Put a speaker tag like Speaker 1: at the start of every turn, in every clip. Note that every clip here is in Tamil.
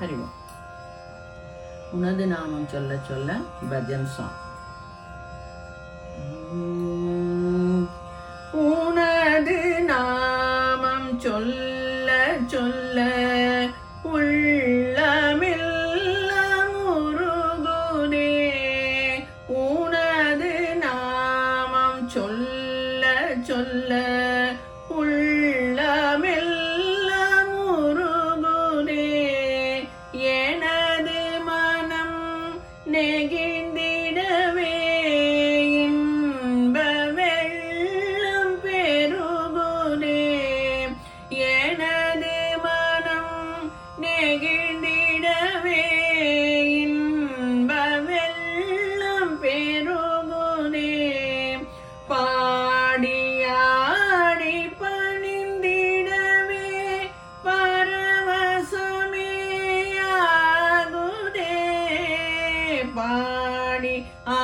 Speaker 1: ஹரிவோம் உனது நாமம் சொல்ல சொல்ல பஜன் சாங். ಪ್ರಾಣಿ ಆ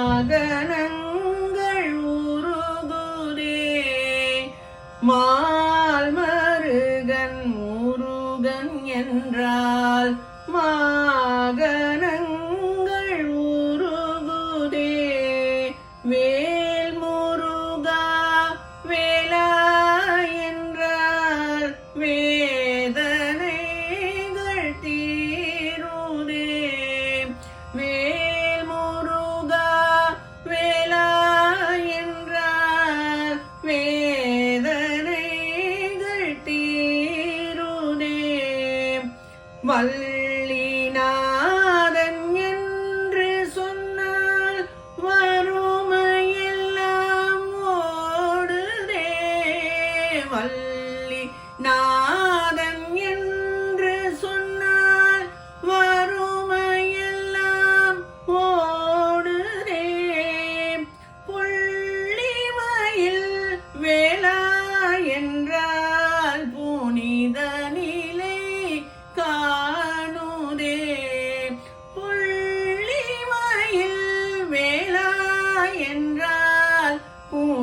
Speaker 1: வாகனங்கள் உருகுதே. மால் மருகன் முருகன் என்றால் மாகனங்கள் வல்லிநாதன் என்று சொன்னால் வறுமையெல்லாம் ஓடுதே. வல்ல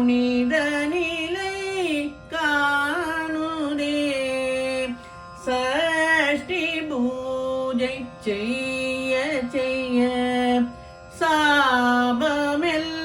Speaker 1: புனித நிலை காணுதே. சஷ்டி பூஜை செய்ய செய்ய சாபமெல்லாம்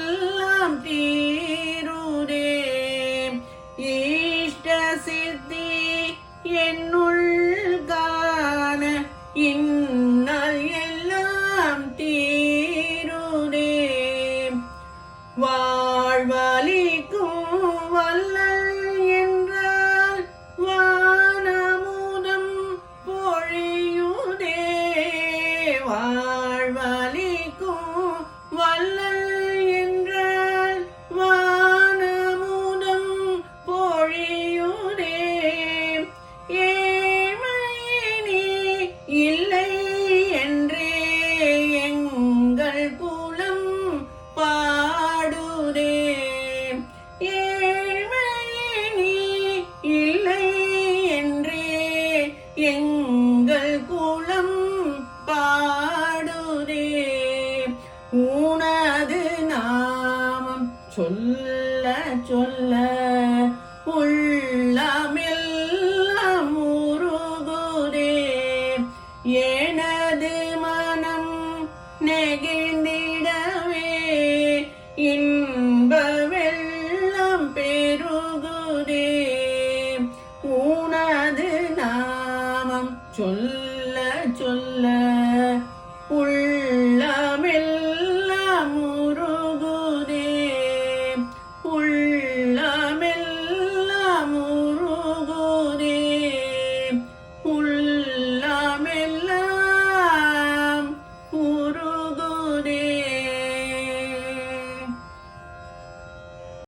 Speaker 1: சொல்ல சொல்ல உள்ளமெல்லாம் முருகுதே எனது